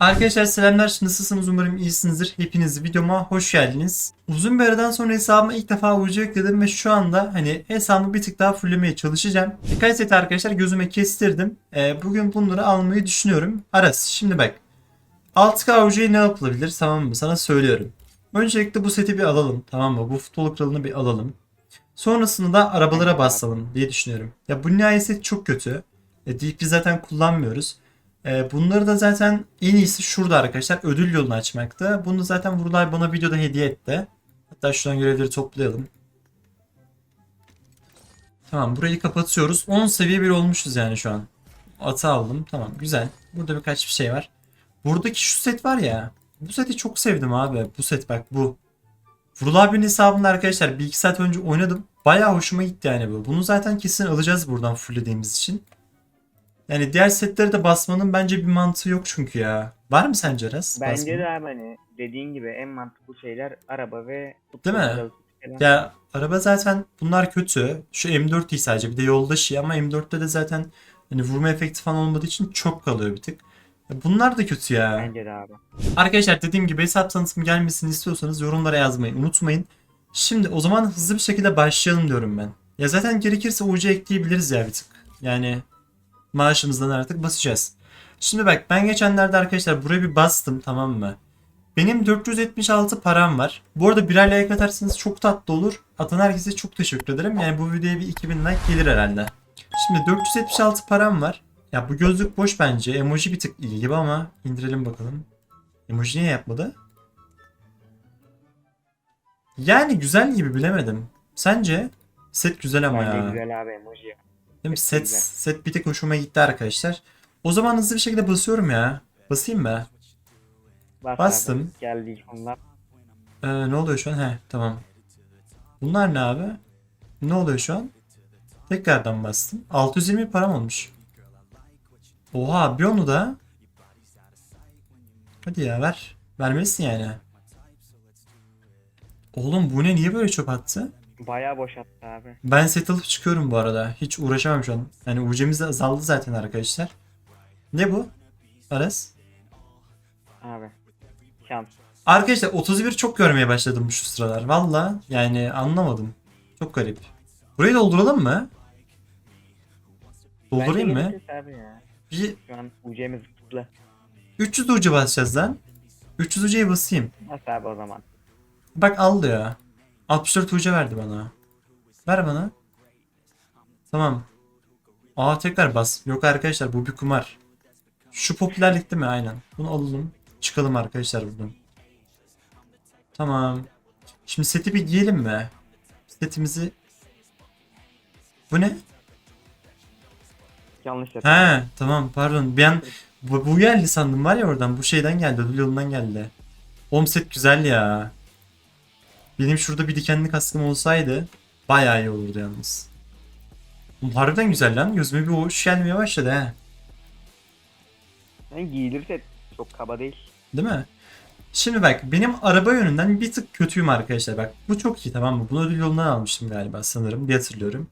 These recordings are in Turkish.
Arkadaşlar selamlar. Nasılsınız? Umarım iyisinizdir. Hepiniz videoma hoş geldiniz. Uzun bir aradan sonra hesabıma ilk defa ucu ekledim ve şu anda hani hesabımı bir tık daha fullemeye çalışacağım. Birkaç set arkadaşlar gözüme kestirdim. Ee, bugün bunları almayı düşünüyorum. Aras şimdi bak. 6K ucuya ne yapılabilir tamam mı? Sana söylüyorum. Öncelikle bu seti bir alalım tamam mı? Bu futbol kralını bir alalım. Sonrasında da arabalara basalım diye düşünüyorum. Ya bu nihayet set çok kötü. E, DP zaten kullanmıyoruz. E, bunları da zaten en iyisi şurada arkadaşlar. Ödül yolunu açmakta. Bunu zaten Vurulay bana videoda hediye etti. Hatta şuradan görevleri toplayalım. Tamam burayı kapatıyoruz. 10 seviye bir olmuşuz yani şu an. Atı aldım. Tamam güzel. Burada birkaç bir şey var. Buradaki şu set var ya. Bu seti çok sevdim abi. Bu set bak bu. Vurul abinin hesabında arkadaşlar bir iki saat önce oynadım. Bayağı hoşuma gitti yani bu. Bunu zaten kesin alacağız buradan fulllediğimiz için. Yani diğer setleri de basmanın bence bir mantığı yok çünkü ya. Var mı sence Aras? Bence basmanın? de abi hani dediğin gibi en mantıklı şeyler araba ve Değil mi? Ya araba zaten bunlar kötü. Şu M4 değil sadece bir de yoldaşı ama M4'te de zaten hani vurma efekti falan olmadığı için çok kalıyor bir tık. Bunlar da kötü ya. Bence de abi. Arkadaşlar dediğim gibi hesap tanıtımı gelmesini istiyorsanız yorumlara yazmayı unutmayın. Şimdi o zaman hızlı bir şekilde başlayalım diyorum ben. Ya zaten gerekirse UC ekleyebiliriz ya bir tık. Yani maaşımızdan artık basacağız. Şimdi bak ben geçenlerde arkadaşlar buraya bir bastım tamam mı? Benim 476 param var. Bu arada birer like atarsanız çok tatlı olur. Atan herkese çok teşekkür ederim. Yani bu videoya bir 2000 like gelir herhalde. Şimdi 476 param var. Ya bu gözlük boş bence. Emoji bir tık iyi gibi ama indirelim bakalım. Emoji niye yapmadı? Yani güzel gibi bilemedim. Sence? Set güzel ama Bence ya. güzel abi emoji. Değil? Set Set, güzel. set bir tek hoşuma gitti arkadaşlar. O zaman hızlı bir şekilde basıyorum ya. Basayım mı? Bas Bastım. Abi. Geldi onlar. Ee, ne oluyor şu an? He tamam. Bunlar ne abi? Ne oluyor şu an? Tekrardan bastım. 620 param olmuş. Oha bir onu da. Hadi ya ver. Vermelisin yani. Oğlum bu ne niye böyle çöp attı? Bayağı boş attı abi. Ben set alıp çıkıyorum bu arada. Hiç uğraşamam şu an. Yani ucumuz da azaldı zaten arkadaşlar. Ne bu? Aras? Abi. Şans. Arkadaşlar 31 çok görmeye başladım şu sıralar. Valla yani anlamadım. Çok garip. Burayı dolduralım mı? Doldurayım mı? Abi ya. Bir Şu an UC'miz kutlu. 300 ucu basacağız lan. 300 ucuya basayım. Bas abi o zaman. Bak al diyor. 64 ucu verdi bana. Ver bana. Tamam. Aa tekrar bas. Yok arkadaşlar bu bir kumar. Şu popülerlikte mi? Aynen. Bunu alalım. Çıkalım arkadaşlar buradan. Tamam. Şimdi seti bir giyelim mi? Setimizi... Bu ne? Yanlış yaptım. He tamam pardon. Bir an bu, bu geldi sandım var ya oradan. Bu şeyden geldi. Ödül yolundan geldi. Oğlum set güzel ya. Benim şurada bir dikenli kaskım olsaydı bayağı iyi olurdu yalnız. Oğlum harbiden güzel lan. Gözüme bir hoş gelmeye başladı he. Yani giyilirse çok kaba değil. Değil mi? Şimdi bak benim araba yönünden bir tık kötüyüm arkadaşlar. Bak bu çok iyi tamam mı? Bunu ödül yolundan almıştım galiba sanırım diye hatırlıyorum.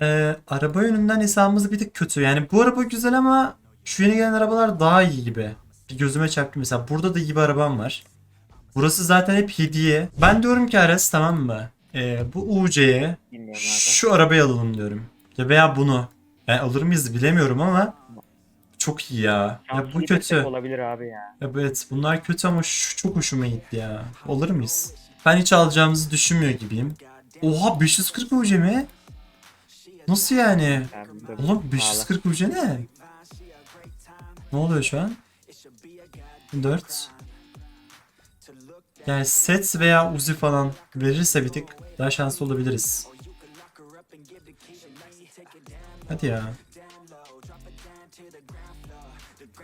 Ee, araba yönünden hesabımız bir tık kötü. Yani bu araba güzel ama şu yeni gelen arabalar daha iyi gibi. Bir gözüme çarptı mesela. Burada da iyi bir arabam var. Burası zaten hep hediye. Ben diyorum ki Aras tamam mı? Ee, bu UC'ye şu arabayı alalım diyorum. Ya veya bunu. Yani alır mıyız bilemiyorum ama çok iyi ya. Ya bu kötü. olabilir abi ya. Evet bunlar kötü ama şu çok hoşuma gitti ya. Alır mıyız? Ben hiç alacağımızı düşünmüyor gibiyim. Oha 540 UC mi? Nasıl yani? Oğlum Pahalı. 540 UC ne? Ne oluyor şu an? 4 Yani set veya Uzi falan verirse bir tık daha şanslı olabiliriz. Hadi ya.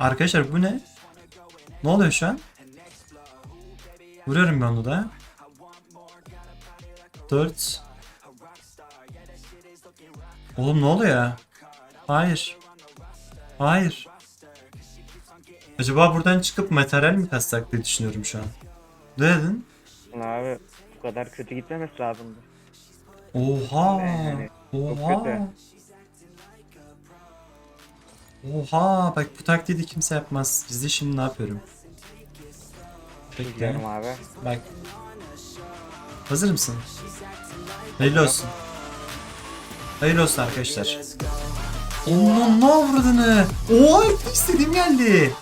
Arkadaşlar bu ne? Ne oluyor şu an? Vuruyorum ben onu da. 4 Oğlum ne oluyor ya? Hayır. Hayır. Acaba buradan çıkıp materyal mi kassak diye düşünüyorum şu an. Ne dedin? Abi bu kadar kötü gitmemesi lazımdı. Oha. Yani, çok Oha. kötü. Oha bak bu taktiği de kimse yapmaz. İzle şimdi ne yapıyorum. Bekle. Abi. Bak. Hazır mısın? Hayırlı olsun. Hayırlı olsun arkadaşlar. Onun ne avradını? Oha istediğim geldi.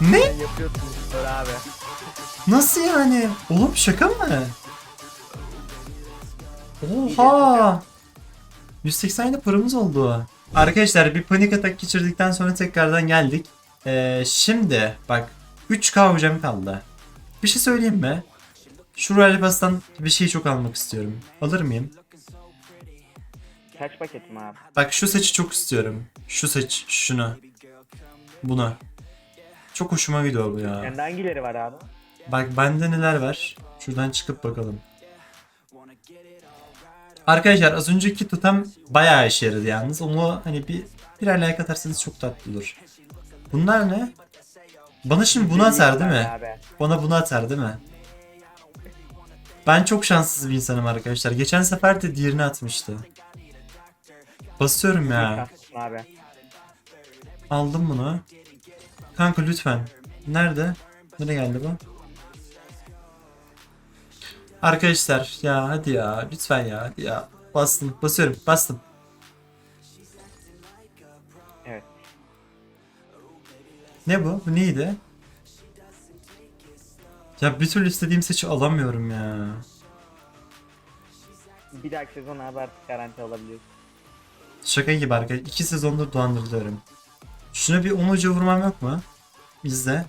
Ne? Yapıyorsunuz abi. Nasıl yani? Oğlum şaka mı? Oha! 187 paramız oldu. Arkadaşlar bir panik atak geçirdikten sonra tekrardan geldik. Ee, şimdi bak 3K hocam kaldı. Bir şey söyleyeyim mi? Şu Royal Pass'tan bir şey çok almak istiyorum. Alır mıyım? Kaç paketim abi? Bak şu saçı çok istiyorum. Şu saç, şunu. Bunu. Çok hoşuma gidiyor bu ya. Sende hangileri var abi? Bak bende neler var. Şuradan çıkıp bakalım. Arkadaşlar az önceki totem bayağı işe yaradı yalnız. Onu hani bir birer like atarsanız çok tatlı olur. Bunlar ne? Bana şimdi bunu atar değil mi? Bana bunu atar değil mi? Ben çok şanssız bir insanım arkadaşlar. Geçen sefer de diğerini atmıştı. Basıyorum ya. Aldım bunu. Kanka lütfen. Nerede? Nereye geldi bu? Arkadaşlar ya hadi ya lütfen ya hadi ya. Bastım basıyorum bastım. Evet. Ne bu? Bu neydi? Ya bir türlü istediğim seçi alamıyorum ya. Bir dahaki sezon artık garanti alabiliyorsun. Şaka gibi arkadaşlar. İki sezondur dolandırılıyorum. Şuna bir 10 hoca vurmam yok mu? Bizde.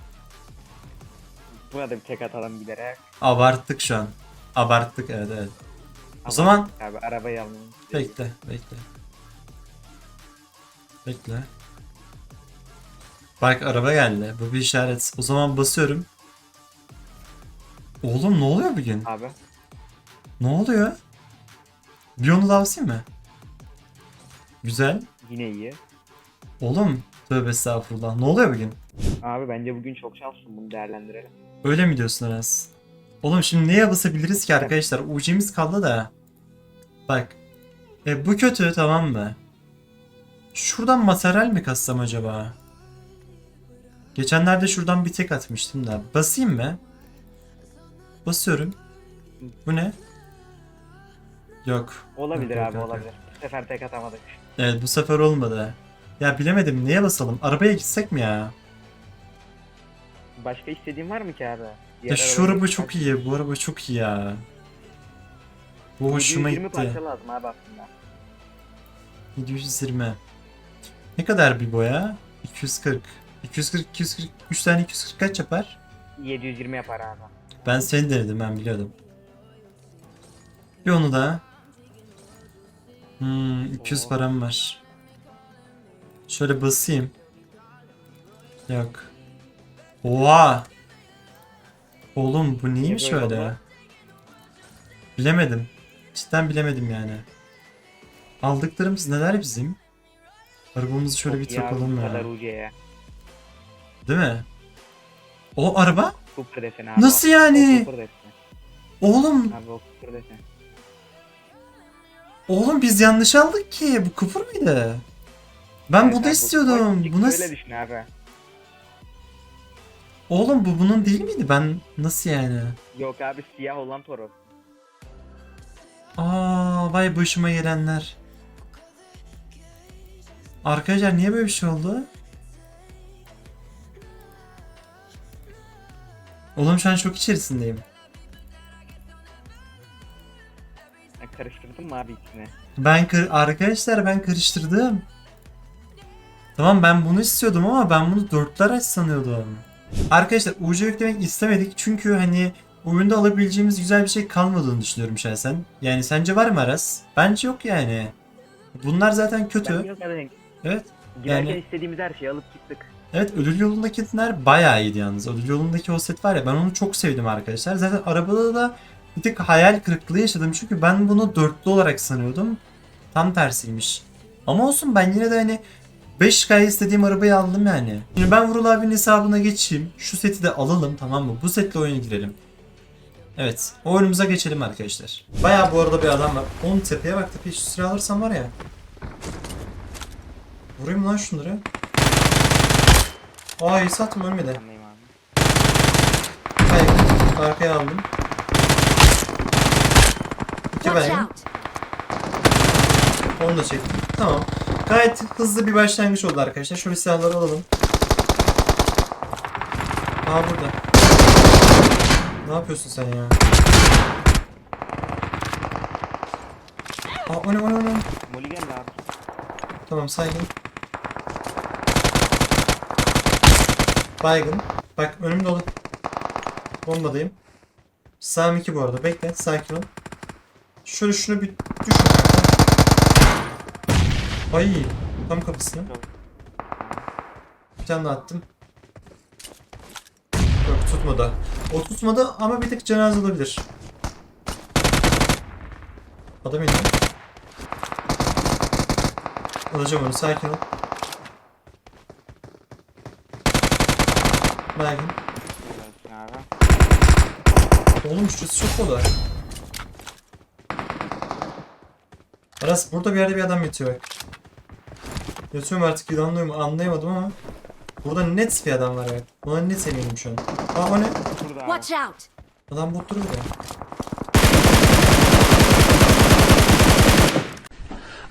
Buna da bir tek atalım giderek. Abarttık şu an. Abarttık evet evet. O Ama zaman Abi arabayı alalım. Bekle, bekle. Bekle. Bak araba geldi. Bu bir işaret. O zaman basıyorum. Oğlum ne oluyor bugün? Abi. Ne oluyor? Bir onu da basayım mı? Güzel. Yine iyi. Oğlum tövbe estağfurullah. Ne oluyor bugün? Abi bence bugün çok şanslısın bunu değerlendirelim. Öyle mi diyorsun Aras? Oğlum şimdi neye basabiliriz ki arkadaşlar? UC'miz kaldı da. Bak. E bu kötü tamam mı? Şuradan materyal mi kassam acaba? Geçenlerde şuradan bir tek atmıştım da. Basayım mı? Basıyorum. Bu ne? Yok. Olabilir Yok, abi yok, olabilir. Bu sefer tek atamadık. Evet bu sefer olmadı. Ya bilemedim neye basalım? Arabaya gitsek mi ya? Başka istediğin var mı ki abi? Ya şu araba çok iyi. Bu araba çok iyi ya. Bu hoşuma 120 gitti. parça lazım abi aslında. 720. Ne kadar bir boya? 240. 240, 240, 3 tane 240 kaç yapar? 720 yapar abi. Ben seni denedim ben biliyordum. Bir onu da. Hmm, 200 Oo. param var. Şöyle basayım. Yok. Oha! Oğlum bu neymiş böyle öyle? oldu? Bilemedim. Cidden bilemedim yani. Aldıklarımız neler bizim? Arabamızı şöyle bir iyi abi, takalım bu ya. Değil mi? O araba? Abi. Nasıl yani? O. Oğlum, Abi o oğlum biz yanlış aldık ki. Bu küfür müydü? Ben Evet bunu abi, istiyordum. Bu nasıl? Öyle düşün abi. Oğlum bu bunun değil miydi? Ben nasıl yani? Yok abi siyah olan Toros. Aa, vay başıma gelenler. Arkadaşlar niye böyle bir şey oldu? Oğlum şu an şok içerisindeyim. Sen karıştırdın mı abi ikisini? Ben kır arkadaşlar ben karıştırdım. Tamam ben bunu istiyordum ama ben bunu dörtler aç sanıyordum. Arkadaşlar UC yüklemek istemedik çünkü hani oyunda alabileceğimiz güzel bir şey kalmadığını düşünüyorum şahsen. Yani sence var mı Aras? Bence yok yani. Bunlar zaten kötü. Ben yok. Evet. Girerken Yani- istediğimiz her şeyi alıp çıktık. Evet Ölül Yolundakiler bayağı iyiydi yalnız. Ölül Yolundaki o set var ya ben onu çok sevdim arkadaşlar. Zaten arabada da bir tık hayal kırıklığı yaşadım. Çünkü ben bunu dörtlü olarak sanıyordum. Tam tersiymiş. Ama olsun ben yine de hani 5K'ya istediğim arabayı aldım yani. Şimdi ben Vurul abinin hesabına geçeyim. Şu seti de alalım tamam mı? Bu setle oyuna girelim. Evet. Oyunumuza geçelim arkadaşlar. Bayağı bu arada bir adam var. Onun tepeye bak tepeye şu silah alırsam var ya. Vurayım lan şunları. Ay satma ölmedi. Hayır. Arkaya aldım. İki out! Onu da çektim. Tamam. Gayet hızlı bir başlangıç oldu arkadaşlar. Şöyle silahları alalım. Aa burada. Ne yapıyorsun sen ya? Aa o ne o ne o ne? Moli geldi abi. Tamam saygın. Baygın. Bak önüm dolu. Bombadayım. Sağım 2 bu arada. Bekle. Sakin ol. Şöyle şunu bir düşün. Ay. Tam kapısına. Bir tane daha attım. Yok tutmadı. O tutmadı ama bir tık cenaze olabilir. Adam indi. Alacağım onu sakin ol. Baygın. Oğlum şurası çok kolay. Aras burada bir yerde bir adam yatıyor bak. Yatıyor mu artık mu anlayamadım ama. Burada net bir adam var evet. Ona net eminim şu an. Aa o ne? Watch out! Adam bot duruyor ya.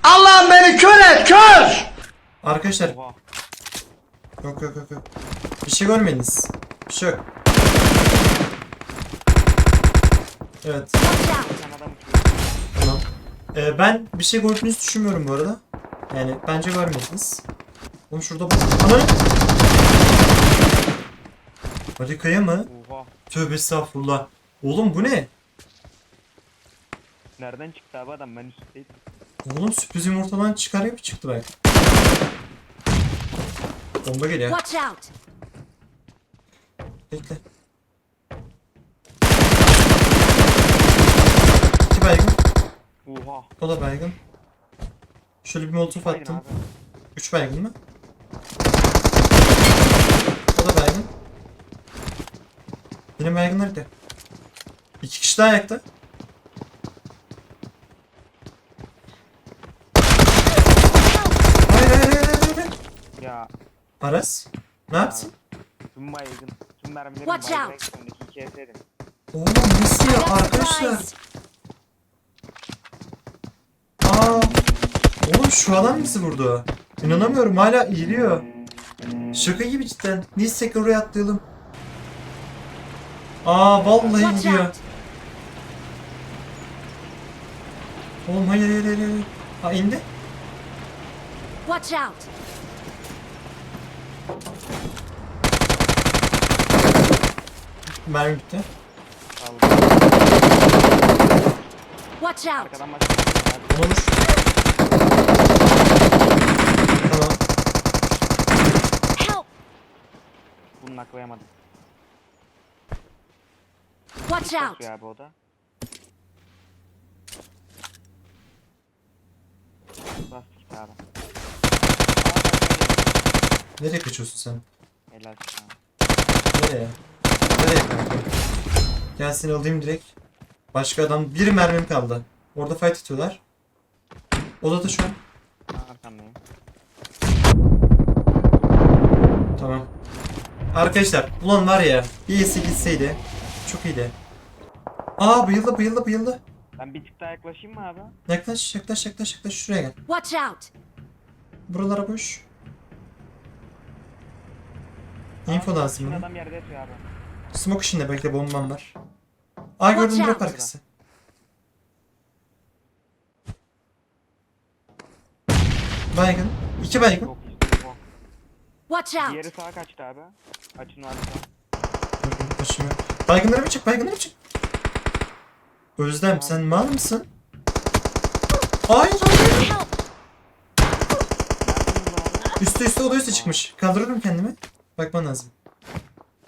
Allah'ım beni kör et kör! Arkadaşlar Oha. yok yok yok yok. Bir şey görmediniz. Bir şey yok. Evet tamam. Ee, ben bir şey gördüğünüzü düşünmüyorum bu arada. Yani bence görmediniz. Oğlum şurada bak. Ana! Harikaya mı? Oha. Tövbe estağfurullah. Oğlum bu ne? Nereden çıktı abi adam? Ben üstteydim. Oğlum sürpriz yumurtadan çıkar gibi çıktı bak. Bomba geliyor. Watch out! Bekle. İki baygın. Oha. O da baygın. Şöyle bir molotof Baygın attım. abi. Üç baygın mı? O da baygın. Benim baygın nerede? İki kişi daha ayakta. Hayır hayır hayır hayır. hayır. Ya. Aras. Ne yapsın? Tüm baygın. Tüm mermilerim Watch out. iki. Oğlum nasıl ya arkadaşlar? supplies! Aa. Oğlum şu adam bizi vurdu. İnanamıyorum hala iyiliyor. Şaka gibi cidden. Neyse oraya atlayalım. Aa vallahi gidiyor. Oğlum hayır hayır hayır. hayır. Ha indi. Watch out! Mermi bitti. Aldım. Watch out! Arkadan başlıyor. Ona vur. Tamam. Help! Bunu naklayamadım. Watch out! Abi o da. Bas git abi. Aa, Nereye kaçıyorsun sen? Helal. Nereye? Nereye kanka? Gel seni alayım direkt. Başka adam bir mermim kaldı. Orada fight atıyorlar. Odada şu an. Arkandayım. Tamam. Arkadaşlar ulan var ya iyisi gitseydi çok iyiydi. Aa bayıldı bayıldı bayıldı. Ben bir tık daha yaklaşayım mı abi? Yaklaş yaklaş yaklaş yaklaş şuraya gel. Watch out! Buralara boş. Info lazım bana. Adam yerde yatıyor abi. Smoke işinde bekle bombam var. Aa gördüm Watch drop out. arkası. Baygın. İki baygın. Çok. Watch out! Diğeri sağa kaçtı abi. Açın varsa. Baygınlara bir çık baygınlara bir çık. Özlem sen mal mısın? Hayır hayır. Help! Nereden abi? Oda üste çıkmış. Kaldırırım kendimi. Bakman lazım.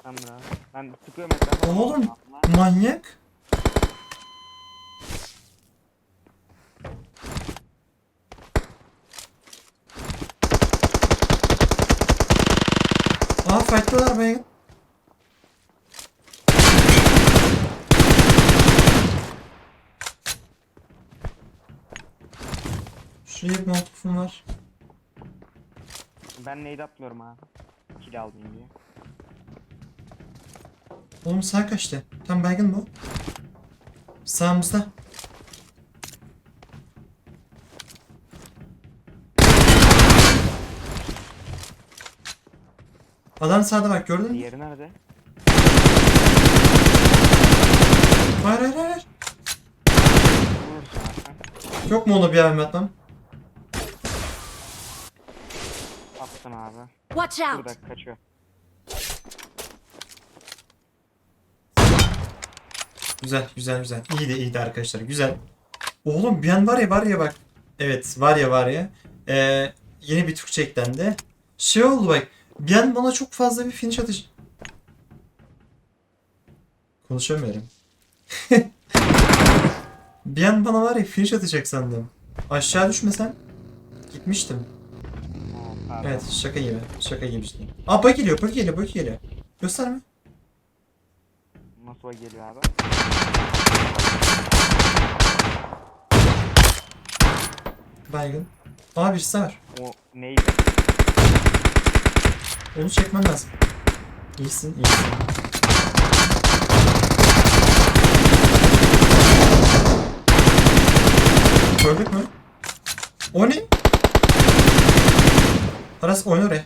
Tamam abi. Ben sıkıyorum etrafa. Oğlum. Manyak. Fight'talar baygın. Şuraya bir molotofum var. Ben neydi atmıyorum abi. Kill almayayım diye. Oğlum sağ kaçtı. Tam baygın bu. Sağımızda. Adam sağda bak gördün mü? Diğeri nerede? Hayır hayır hayır. Vurursun Hakan. Yok mu ona bir abim atmam? Attın abi. Watch out! Burada kaçıyor. Güzel güzel güzel. İyiydi iyiydi arkadaşlar güzel. Oğlum bir an var ya var ya bak. Evet var ya var ya. Ee, yeni bir Türkçe eklendi. Şey oldu bak. An bana çok fazla bir finish atış... Konuşamıyorum. bir an bana var ya finish atacak sandım. Aşağı düşmesem gitmiştim. Evet şaka gibi. Şaka gibi işte. Aa bak geliyor bak geliyor bak geliyor. Gösterme. Nasıl geliyor abi? Baygın. Aa birisi var. O neydi? Onu çekmen lazım. İyisin, iyisin. Gördük mü? O ne? Aras oyna oraya.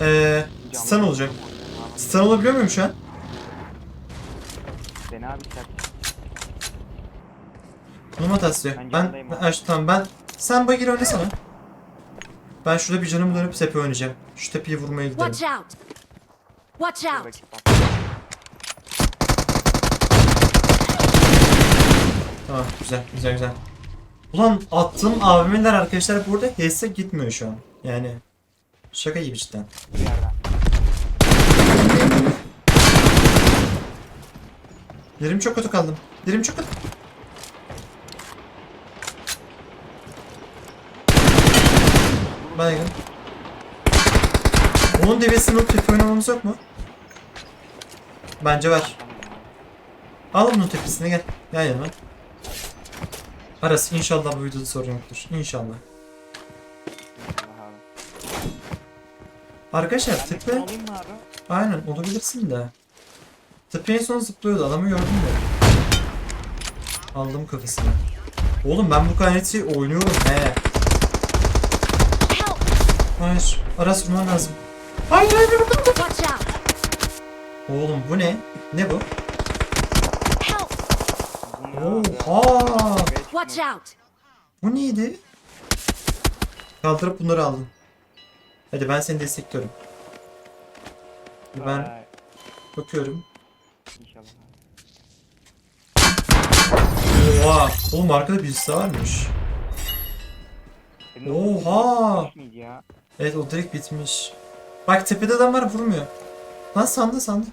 Eee, stun olacak. Stun olabiliyor muyum şu an? Seni abi çak. Konum hatası diyor. Ben Ben, ben tamam ben, sen bagir oynasana. Ben şurada bir canımı dönüp tepe oynayacağım. Şu tepeyi vurmaya gidelim. Watch out! Watch out! Tamam güzel güzel güzel. Ulan attığım AVM'ler arkadaşlar burada HS'e gitmiyor şu an. Yani şaka gibi cidden. Yerim çok kötü kaldım. Yerim çok kötü. Baygın. Onun devesini alıp oynamamız yok mu? Bence var. Al tepesine gel. Gel yanıma. Aras inşallah bu videoda sorun yoktur. İnşallah. Arkadaşlar de tepe... Aynen olabilirsin de. Tepe en son zıplıyordu adamı gördün mü? Aldım kafasını. Oğlum ben bu kaneti oynuyorum he. Hayır. Aras vurman lazım. Hayır hayır out! Oğlum bu ne? Ne bu? Oha! Watch out! Bu neydi? Kaldırıp bunları aldım. Hadi ben seni destekliyorum. Ben bakıyorum. İnşallah. Oha! Oğlum arkada birisi varmış. Oha! Evet o direkt bitmiş. Bak tepede adam var vurmuyor. Lan sandı sandı.